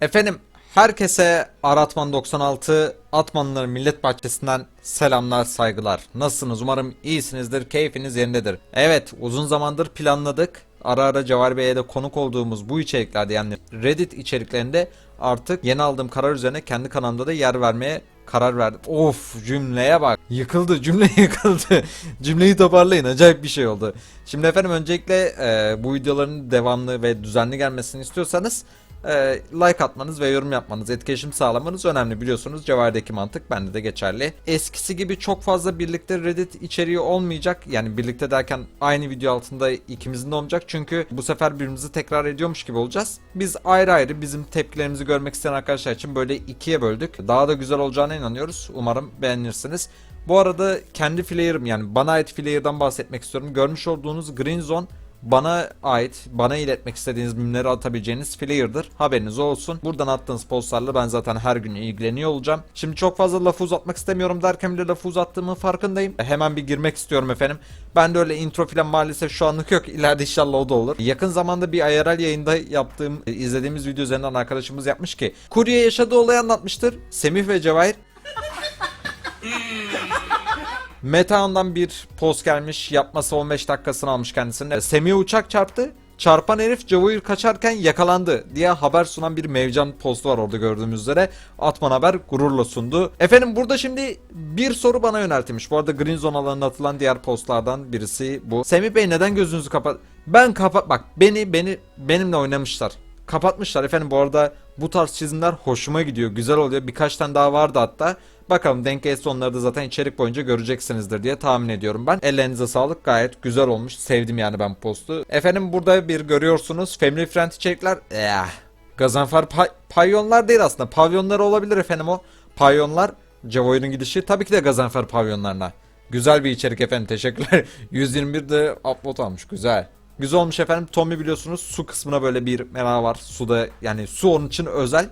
Efendim herkese Aratman 96 Atmanlıların Millet Bahçesi'nden selamlar saygılar. Nasılsınız? Umarım iyisinizdir, keyfiniz yerindedir. Evet uzun zamandır planladık. Ara ara Cevher Bey'e de konuk olduğumuz bu içeriklerde yani Reddit içeriklerinde artık yeni aldığım karar üzerine kendi kanalımda da yer vermeye karar verdim. Of cümleye bak. Yıkıldı cümle yıkıldı. Cümleyi toparlayın acayip bir şey oldu. Şimdi efendim öncelikle e, bu videoların devamlı ve düzenli gelmesini istiyorsanız e, like atmanız ve yorum yapmanız, etkileşim sağlamanız önemli biliyorsunuz. Cevher'deki mantık bende de geçerli. Eskisi gibi çok fazla birlikte Reddit içeriği olmayacak. Yani birlikte derken aynı video altında ikimizin de olmayacak. Çünkü bu sefer birbirimizi tekrar ediyormuş gibi olacağız. Biz ayrı ayrı bizim tepkilerimizi görmek isteyen arkadaşlar için böyle ikiye böldük. Daha da güzel olacağına inanıyoruz. Umarım beğenirsiniz. Bu arada kendi flayer'ım yani bana ait flayer'dan bahsetmek istiyorum. Görmüş olduğunuz Green Zone bana ait, bana iletmek istediğiniz mimleri atabileceğiniz flayer'dır. Haberiniz olsun. Buradan attığınız postlarla ben zaten her gün ilgileniyor olacağım. Şimdi çok fazla lafı uzatmak istemiyorum derken bile lafı uzattığımın farkındayım. E, Hemen bir girmek istiyorum efendim. Ben de öyle intro falan maalesef şu anlık yok. İleride inşallah o da olur. Yakın zamanda bir IRL yayında yaptığım, e, izlediğimiz video üzerinden arkadaşımız yapmış ki. Kurye yaşadığı olayı anlatmıştır. Semih ve Cevahir Metehan'dan bir post gelmiş. Yapması 15 dakikasını almış kendisine. Semih uçak çarptı. Çarpan herif Cavoir kaçarken yakalandı diye haber sunan bir Mevcan postu var orada gördüğümüz üzere. Atman Haber gururla sundu. Efendim burada şimdi bir soru bana yöneltilmiş. Bu arada Green Zone alanına atılan diğer postlardan birisi bu. Semih Bey neden gözünüzü kapat... Ben kapat... Bak beni beni benimle oynamışlar. Kapatmışlar efendim bu arada bu tarz çizimler hoşuma gidiyor. Güzel oluyor. Birkaç tane daha vardı hatta. Bakalım denk gelirse onları da zaten içerik boyunca göreceksinizdir diye tahmin ediyorum ben. Ellerinize sağlık gayet güzel olmuş. Sevdim yani ben postu. Efendim burada bir görüyorsunuz family friend içerikler. Eh. Gazanfer pay- pavyonlar değil aslında. Pavyonlar olabilir efendim o. Pavyonlar Javoy'un gidişi tabii ki de Gazanfer pavyonlarına. Güzel bir içerik efendim teşekkürler. 121 de upload almış güzel. Güzel olmuş efendim. Tommy biliyorsunuz su kısmına böyle bir mera var. Suda yani su onun için özel.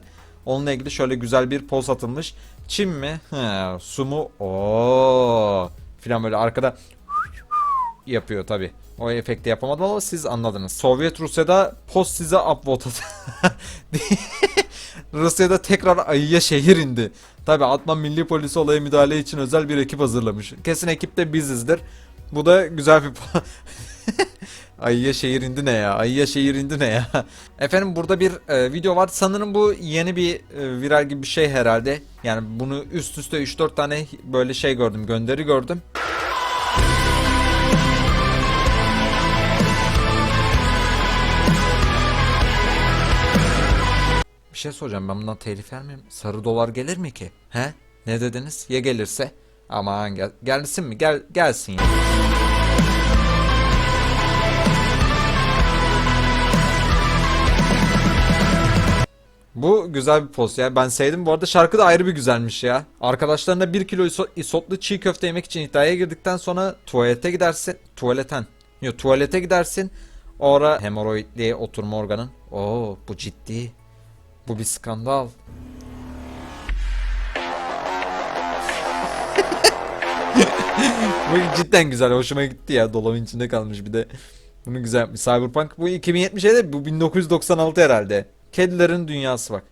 Onunla ilgili şöyle güzel bir poz atılmış. Çim mi? He, su mu? Oo. Filan böyle arkada yapıyor tabi. O efekti yapamadım ama siz anladınız. Sovyet Rusya'da post size upvote Rusya'da tekrar ayıya şehir indi. Tabi Atman Milli Polisi olaya müdahale için özel bir ekip hazırlamış. Kesin ekip de bizizdir. Bu da güzel bir Ayıya şehir indi ne ya? Ayıya şehir indi ne ya? Efendim burada bir e, video var. Sanırım bu yeni bir e, viral gibi bir şey herhalde. Yani bunu üst üste 3-4 tane böyle şey gördüm. Gönderi gördüm. Bir şey soracağım ben bundan telif yer miyim? Sarı dolar gelir mi ki? He? Ne dediniz? Ya gelirse? Aman gel gelsin mi? Gel gelsin ya. Bu güzel bir post ya. Ben sevdim. Bu arada şarkı da ayrı bir güzelmiş ya. Arkadaşlarına 1 kilo iso- isotlu çiğ köfte yemek için iddiaya girdikten sonra tuvalete gidersin. Tuvaleten. Yok tuvalete gidersin. Ora hemoroidli oturma organın. Oo bu ciddi. Bu bir skandal. bu cidden güzel. Hoşuma gitti ya. Dolabın içinde kalmış bir de. Bunu güzel yapmış. Cyberpunk bu 2077 bu 1996 herhalde. Kedilerin dünyası bak.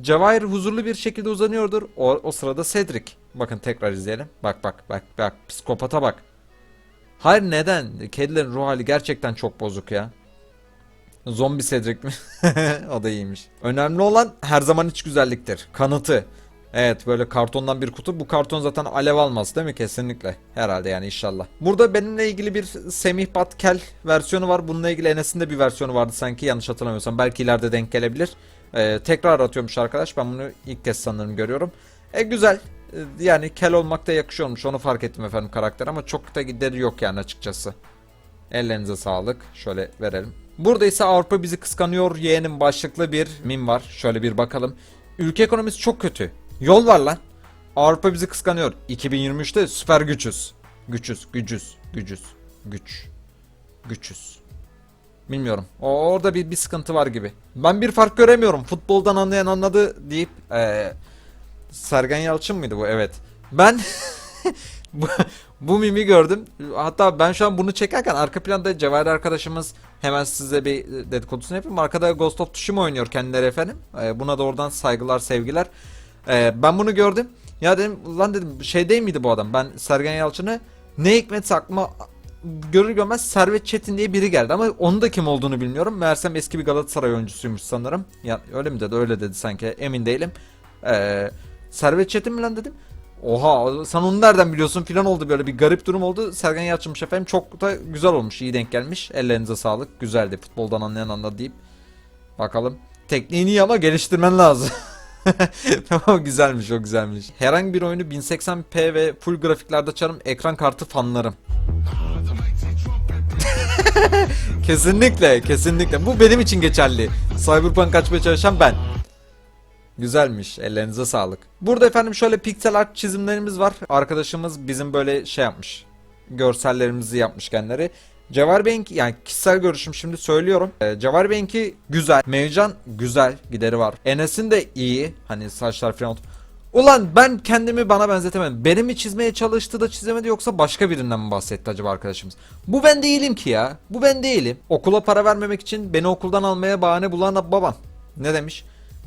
Cevahir huzurlu bir şekilde uzanıyordur. O, o sırada Cedric. Bakın tekrar izleyelim. Bak bak bak bak psikopata bak. Hayır neden? Kedilerin ruh hali gerçekten çok bozuk ya. Zombi Cedric mi? o da iyiymiş. Önemli olan her zaman iç güzelliktir. Kanıtı. Evet böyle kartondan bir kutu. Bu karton zaten alev almaz değil mi? Kesinlikle. Herhalde yani inşallah. Burada benimle ilgili bir Semih Batkel versiyonu var. Bununla ilgili Enes'in de bir versiyonu vardı sanki yanlış hatırlamıyorsam. Belki ileride denk gelebilir. Ee, tekrar atıyormuş arkadaş. Ben bunu ilk kez sanırım görüyorum. E güzel. Ee, Yani kel olmak da yakışıyormuş. Onu fark ettim efendim karakter ama çok da gideri yok yani açıkçası. Ellerinize sağlık. Şöyle verelim. Burada ise Avrupa bizi kıskanıyor yeğenin başlıklı bir mim var. Şöyle bir bakalım. Ülke ekonomisi çok kötü. Yol var lan. Avrupa bizi kıskanıyor. 2023'te süper güçüz. Güçüz, gücüz, gücüz, güç. Güçüz. Bilmiyorum. O orada bir, bir sıkıntı var gibi. Ben bir fark göremiyorum. Futboldan anlayan anladı deyip eee Sergen Yalçın mıydı bu? Evet. Ben bu, bu mimi gördüm. Hatta ben şu an bunu çekerken arka planda Cevahir arkadaşımız Hemen size bir dedikodusunu yapayım. Arkada Ghost of Tsushima oynuyor kendileri efendim. Ee, buna da oradan saygılar, sevgiler. Ee, ben bunu gördüm. Ya dedim lan dedim şey değil miydi bu adam? Ben Sergen Yalçın'ı ne hikmetse aklıma görür görmez Servet Çetin diye biri geldi ama onun da kim olduğunu bilmiyorum. Meğersem eski bir Galatasaray oyuncusuymuş sanırım. Ya öyle mi dedi? Öyle dedi sanki. Emin değilim. Ee, Servet Çetin mi lan dedim. Oha sen onu nereden biliyorsun filan oldu böyle bir garip durum oldu. Sergen Yalçınmış efendim çok da güzel olmuş. iyi denk gelmiş. Ellerinize sağlık. Güzeldi. Futboldan anlayan anladı deyip. Bakalım. Tekniğini ama geliştirmen lazım. tamam güzelmiş o güzelmiş. Herhangi bir oyunu 1080p ve full grafiklerde açarım. Ekran kartı fanlarım. kesinlikle kesinlikle. Bu benim için geçerli. Cyberpunk açmaya çalışan ben. Güzelmiş. Ellerinize sağlık. Burada efendim şöyle piksel art çizimlerimiz var. Arkadaşımız bizim böyle şey yapmış. Görsellerimizi yapmış kendileri. Cevher Bey'inki yani kişisel görüşüm şimdi söylüyorum. Ee, Cevher Bey'inki güzel. Mevcan güzel gideri var. Enes'in de iyi. Hani saçlar falan. Ulan ben kendimi bana benzetemedim. Beni mi çizmeye çalıştı da çizemedi yoksa başka birinden mi bahsetti acaba arkadaşımız? Bu ben değilim ki ya. Bu ben değilim. Okula para vermemek için beni okuldan almaya bahane bulan babam. Ne demiş?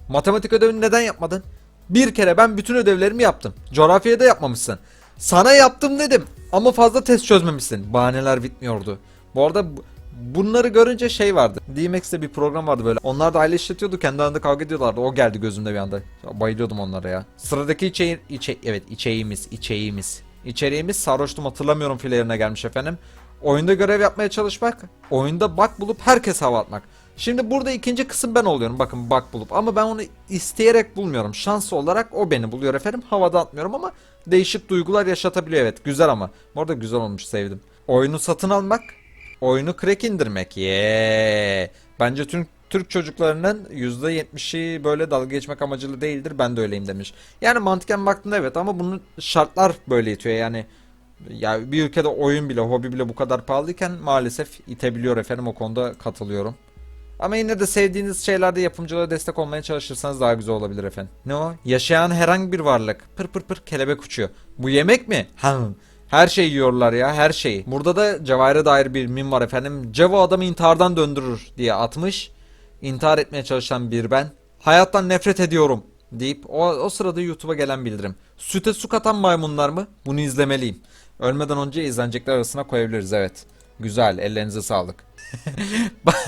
Matematik ödevini neden yapmadın? Bir kere ben bütün ödevlerimi yaptım. Coğrafyada yapmamışsın. Sana yaptım dedim ama fazla test çözmemişsin. Bahaneler bitmiyordu. Bu arada bu- bunları görünce şey vardı. DMX'te bir program vardı böyle. Onlar da aile işletiyordu. Kendi arasında kavga ediyorlardı. O geldi gözümde bir anda. Bayılıyordum onlara ya. Sıradaki içeği, içe, evet içeğimiz, içeğimiz. İçeriğimiz sarhoştum hatırlamıyorum filerine gelmiş efendim. Oyunda görev yapmaya çalışmak, oyunda bug bulup herkes hava atmak. Şimdi burada ikinci kısım ben oluyorum bakın bug bulup ama ben onu isteyerek bulmuyorum. Şans olarak o beni buluyor efendim. Havada atmıyorum ama değişik duygular yaşatabiliyor evet. Güzel ama. Bu arada güzel olmuş sevdim. Oyunu satın almak, oyunu crack indirmek. Yeee. Bence tüm Türk çocuklarının %70'i böyle dalga geçmek amacıyla değildir. Ben de öyleyim demiş. Yani mantıken baktığında evet ama bunun şartlar böyle itiyor yani. Ya bir ülkede oyun bile, hobi bile bu kadar pahalıyken maalesef itebiliyor efendim o konuda katılıyorum. Ama yine de sevdiğiniz şeylerde yapımcılara destek olmaya çalışırsanız daha güzel olabilir efendim. Ne o? Yaşayan herhangi bir varlık. Pır pır pır kelebek uçuyor. Bu yemek mi? Hım. Her şeyi yiyorlar ya her şeyi. Burada da Cevahir'e dair bir mim var efendim. Cevo adamı intihardan döndürür diye atmış. İntihar etmeye çalışan bir ben. Hayattan nefret ediyorum deyip o, o sırada YouTube'a gelen bildirim. Süte su katan maymunlar mı? Bunu izlemeliyim. Ölmeden önce izlenecekler arasına koyabiliriz evet. Güzel ellerinize sağlık.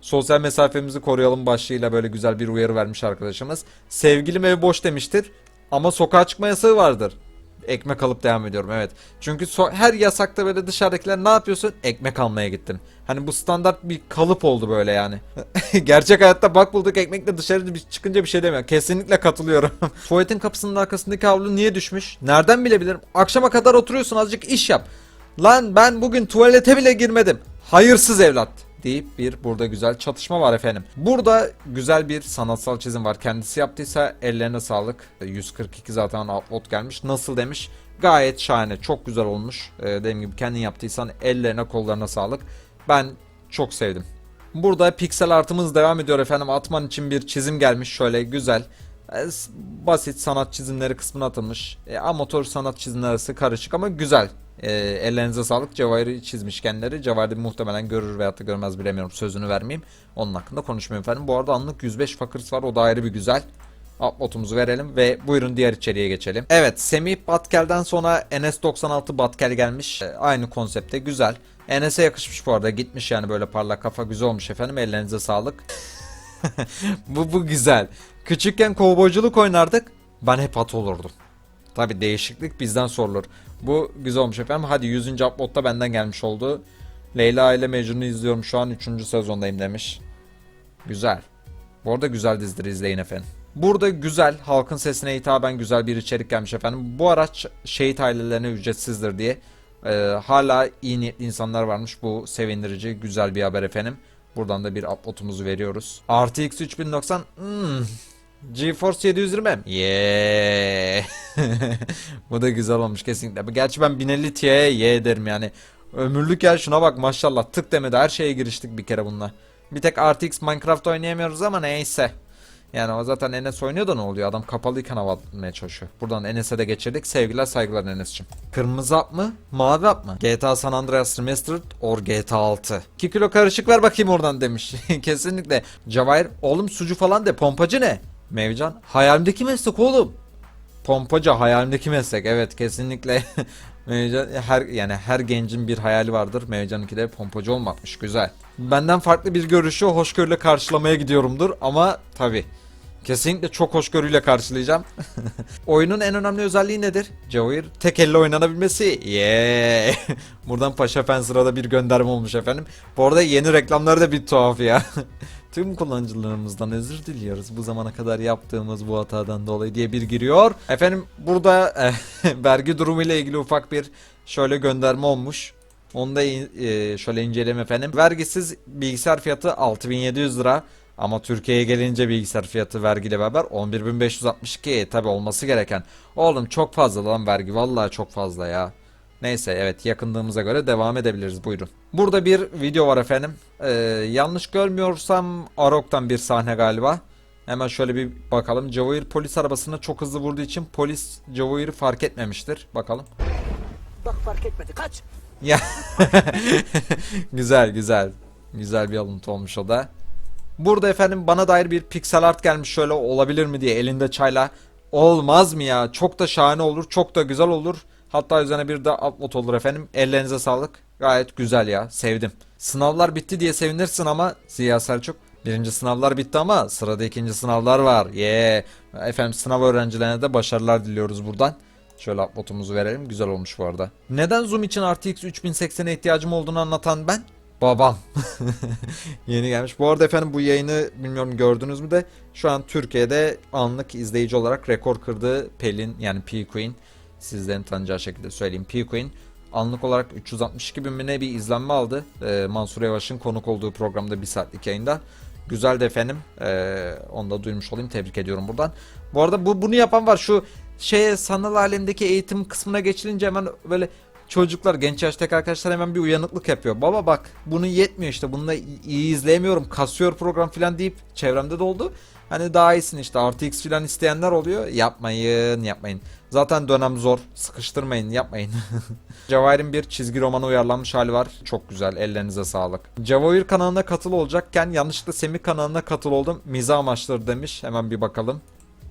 Sosyal mesafemizi koruyalım başlığıyla böyle güzel bir uyarı vermiş arkadaşımız. Sevgilim ev boş demiştir ama sokağa çıkma yasağı vardır. Ekmek alıp devam ediyorum evet. Çünkü so- her yasakta böyle dışarıdakiler ne yapıyorsun? Ekmek almaya gittin. Hani bu standart bir kalıp oldu böyle yani. Gerçek hayatta bak bulduk ekmekle dışarı çıkınca bir şey demiyor. Kesinlikle katılıyorum. Tuvaletin kapısının arkasındaki havlu niye düşmüş? Nereden bilebilirim? Akşama kadar oturuyorsun azıcık iş yap. Lan ben bugün tuvalete bile girmedim. Hayırsız evlat deyip bir burada güzel çatışma var efendim. Burada güzel bir sanatsal çizim var. Kendisi yaptıysa ellerine sağlık. 142 zaten upload gelmiş. Nasıl demiş? Gayet şahane. Çok güzel olmuş. Ee, dediğim gibi kendin yaptıysan ellerine kollarına sağlık. Ben çok sevdim. Burada piksel artımız devam ediyor efendim. Atman için bir çizim gelmiş. Şöyle güzel. E, Basit sanat çizimleri kısmına atılmış. E, amatör sanat çizimleri arası karışık ama güzel. E, ellerinize sağlık. Cevahir'i çizmiş kendileri. Cevahir'i muhtemelen görür veyahut da görmez bilemiyorum. Sözünü vermeyeyim. Onun hakkında konuşmayayım efendim. Bu arada anlık 105 fakırs var. O da ayrı bir güzel. Upload'umuzu verelim ve buyurun diğer içeriğe geçelim. Evet Semih Batkel'den sonra NS96 Batkel gelmiş. E, aynı konsepte güzel. NS'e yakışmış bu arada gitmiş yani böyle parlak kafa güzel olmuş efendim ellerinize sağlık. bu bu güzel. Küçükken kovboyculuk oynardık. Ben hep at olurdum. Tabi değişiklik bizden sorulur. Bu güzel olmuş efendim. Hadi 100. upload'da benden gelmiş oldu. Leyla ile Mecnun'u izliyorum şu an 3. sezondayım demiş. Güzel. Bu arada güzel dizileri izleyin efendim. Burada güzel, halkın sesine hitaben güzel bir içerik gelmiş efendim. Bu araç şehit ailelerine ücretsizdir diye. Ee, hala iyi niyetli insanlar varmış. Bu sevindirici, güzel bir haber efendim. Buradan da bir upload'umuzu veriyoruz. RTX 3090 hmm. GeForce 720 Yeah. Bu da güzel olmuş kesinlikle. Gerçi ben 1050 Ti'ye ye derim yani. Ömürlük ya şuna bak maşallah tık demedi her şeye giriştik bir kere bununla. Bir tek RTX Minecraft oynayamıyoruz ama neyse. Yani o zaten Enes oynuyor da ne oluyor? Adam kapalıyken hava atmaya çalışıyor. Buradan Enes'e de geçirdik. Sevgiler saygılar Enes'cim. Kırmızı hap mı? Mavi hap mı? GTA San Andreas Remastered or GTA 6. 2 kilo karışık ver bakayım oradan demiş. Kesinlikle. Cevahir oğlum sucu falan de pompacı ne? Mevcan hayalimdeki meslek oğlum. Pompacı hayalimdeki meslek. Evet kesinlikle. Mevcan her yani her gencin bir hayali vardır. Mevcan'ınki de pompacı olmakmış. Güzel. Benden farklı bir görüşü hoşgörüyle karşılamaya gidiyorumdur ama tabi Kesinlikle çok hoşgörüyle karşılayacağım. Oyunun en önemli özelliği nedir? Cevahir tek elle oynanabilmesi. Yeah. Buradan Paşa Fen sırada bir gönderme olmuş efendim. Bu arada yeni reklamları da bir tuhaf ya. Tüm kullanıcılarımızdan özür diliyoruz bu zamana kadar yaptığımız bu hatadan dolayı diye bir giriyor. Efendim burada eh, vergi durumu ile ilgili ufak bir şöyle gönderme olmuş. Onu da e, şöyle inceleyelim efendim. Vergisiz bilgisayar fiyatı 6700 lira. Ama Türkiye'ye gelince bilgisayar fiyatı vergiyle beraber 11.562 tabi olması gereken. Oğlum çok fazla lan vergi vallahi çok fazla ya. Neyse evet yakındığımıza göre devam edebiliriz buyurun. Burada bir video var efendim. Ee, yanlış görmüyorsam Arok'tan bir sahne galiba. Hemen şöyle bir bakalım. Cavahir polis arabasına çok hızlı vurduğu için polis Cavahir'i fark etmemiştir. Bakalım. Bak fark etmedi kaç. Ya güzel güzel. Güzel bir alıntı olmuş o da. Burada efendim bana dair bir pixel art gelmiş şöyle olabilir mi diye elinde çayla. Olmaz mı ya? Çok da şahane olur. Çok da güzel olur. Hatta üzerine bir de upload olur efendim. Ellerinize sağlık. Gayet güzel ya. Sevdim. Sınavlar bitti diye sevinirsin ama Ziya Selçuk. Birinci sınavlar bitti ama sırada ikinci sınavlar var. Yeah. Efendim sınav öğrencilerine de başarılar diliyoruz buradan. Şöyle upload'umuzu verelim. Güzel olmuş bu arada. Neden Zoom için RTX 3080'e ihtiyacım olduğunu anlatan ben? Babam. Yeni gelmiş. Bu arada efendim bu yayını bilmiyorum gördünüz mü de şu an Türkiye'de anlık izleyici olarak rekor kırdı Pelin yani P Queen. Sizlerin tanıyacağı şekilde söyleyeyim. P Queen anlık olarak 362 bin ne bir izlenme aldı. Ee, Mansur Yavaş'ın konuk olduğu programda bir saatlik yayında. Güzel de efendim. Ee, onu da duymuş olayım. Tebrik ediyorum buradan. Bu arada bu bunu yapan var. Şu şeye sanal alemdeki eğitim kısmına geçilince hemen böyle çocuklar genç yaştaki arkadaşlar hemen bir uyanıklık yapıyor. Baba bak bunu yetmiyor işte bunu da iyi izleyemiyorum kasıyor program falan deyip çevremde de oldu. Hani daha iyisin işte RTX falan isteyenler oluyor. Yapmayın yapmayın. Zaten dönem zor. Sıkıştırmayın yapmayın. Cevahir'in bir çizgi romana uyarlanmış hali var. Çok güzel ellerinize sağlık. Cevahir kanalına katıl olacakken yanlışlıkla Semih kanalına katıl oldum. Mizah amaçları demiş. Hemen bir bakalım.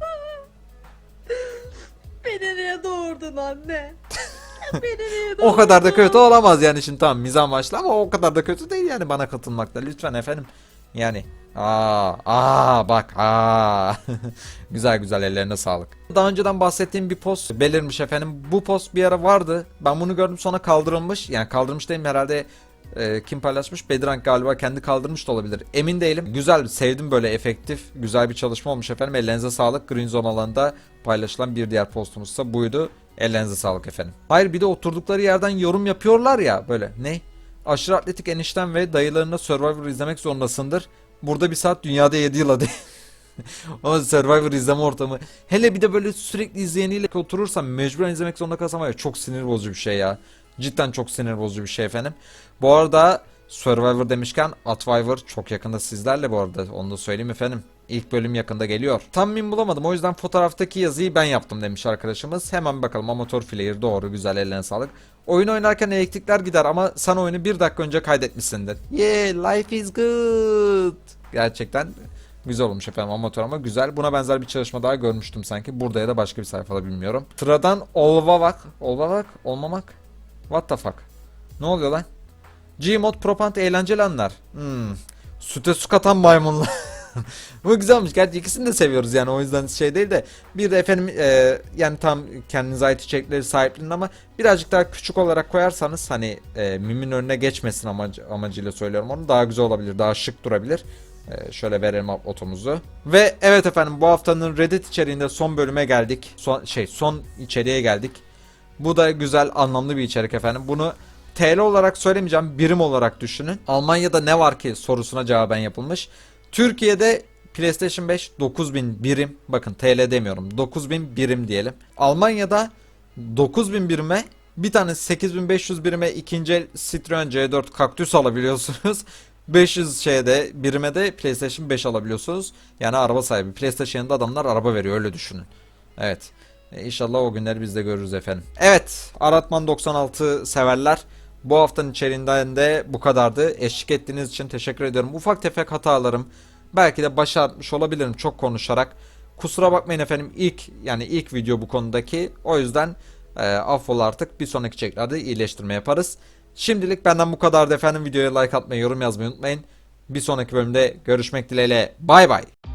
Beni niye doğurdun anne? Beni niye doğurdun? O kadar da kötü olamaz yani şimdi tamam mizah amaçlı ama o kadar da kötü değil yani bana katılmakta. Lütfen efendim. Yani aa aa bak aa güzel güzel ellerine sağlık. Daha önceden bahsettiğim bir post belirmiş efendim. Bu post bir ara vardı. Ben bunu gördüm sonra kaldırılmış. Yani kaldırmış değilim herhalde e, kim paylaşmış? Bedrank galiba kendi kaldırmış da olabilir. Emin değilim. Güzel, sevdim böyle efektif, güzel bir çalışma olmuş efendim. Ellerinize sağlık. Green Zone alanında paylaşılan bir diğer postumuz ise buydu. Ellerinize sağlık efendim. Hayır bir de oturdukları yerden yorum yapıyorlar ya böyle. Ne? Aşırı atletik enişten ve dayılarına Survivor izlemek zorundasındır. Burada bir saat dünyada 7 yıl hadi. o Survivor izleme ortamı. Hele bir de böyle sürekli izleyeniyle oturursam mecburen izlemek zorunda kalsam ya çok sinir bozucu bir şey ya. Cidden çok sinir bozucu bir şey efendim. Bu arada Survivor demişken Atviver çok yakında sizlerle bu arada onu da söyleyeyim efendim. İlk bölüm yakında geliyor. Tam min bulamadım o yüzden fotoğraftaki yazıyı ben yaptım demiş arkadaşımız. Hemen bakalım amatör player doğru güzel ellerine sağlık. Oyun oynarken elektrikler gider ama sen oyunu bir dakika önce kaydetmişsindir. Yeah life is good. Gerçekten Güzel olmuş efendim amatör ama güzel. Buna benzer bir çalışma daha görmüştüm sanki. Burada ya da başka bir sayfada bilmiyorum. Sıradan Olvavak. Olvavak? Olmamak? What the fuck? Ne oluyor lan? Gmod Propant eğlenceli anlar. Hmm. Süte su katan maymunlar. Bu güzelmiş. Gerçi ikisini de seviyoruz yani o yüzden şey değil de bir de efendim e, yani tam kendinize ait içerikleri sahiplinin ama birazcık daha küçük olarak koyarsanız hani e, mimin önüne geçmesin amacı, amacıyla söylüyorum onu daha güzel olabilir daha şık durabilir. E, şöyle verelim otumuzu. Ve evet efendim bu haftanın Reddit içeriğinde son bölüme geldik. Son şey son içeriğe geldik. Bu da güzel anlamlı bir içerik efendim. Bunu TL olarak söylemeyeceğim birim olarak düşünün. Almanya'da ne var ki sorusuna cevaben yapılmış. Türkiye'de PlayStation 5 9000 birim. Bakın TL demiyorum. 9000 birim diyelim. Almanya'da 9000 birime bir tane 8500 birime ikinci el Citroen C4 Cactus alabiliyorsunuz. 500 şeyde birime de PlayStation 5 alabiliyorsunuz. Yani araba sahibi. PlayStation'da adamlar araba veriyor öyle düşünün. Evet. E, İnşallah o günleri biz de görürüz efendim. Evet. Aratman 96 severler. Bu haftanın içeriğinden de bu kadardı. Eşlik ettiğiniz için teşekkür ediyorum. Ufak tefek hatalarım. Belki de başarmış olabilirim çok konuşarak. Kusura bakmayın efendim ilk yani ilk video bu konudaki. O yüzden e, affola artık bir sonraki çeklerde iyileştirme yaparız. Şimdilik benden bu kadardı efendim. Videoya like atmayı, yorum yazmayı unutmayın. Bir sonraki bölümde görüşmek dileğiyle. Bay bay.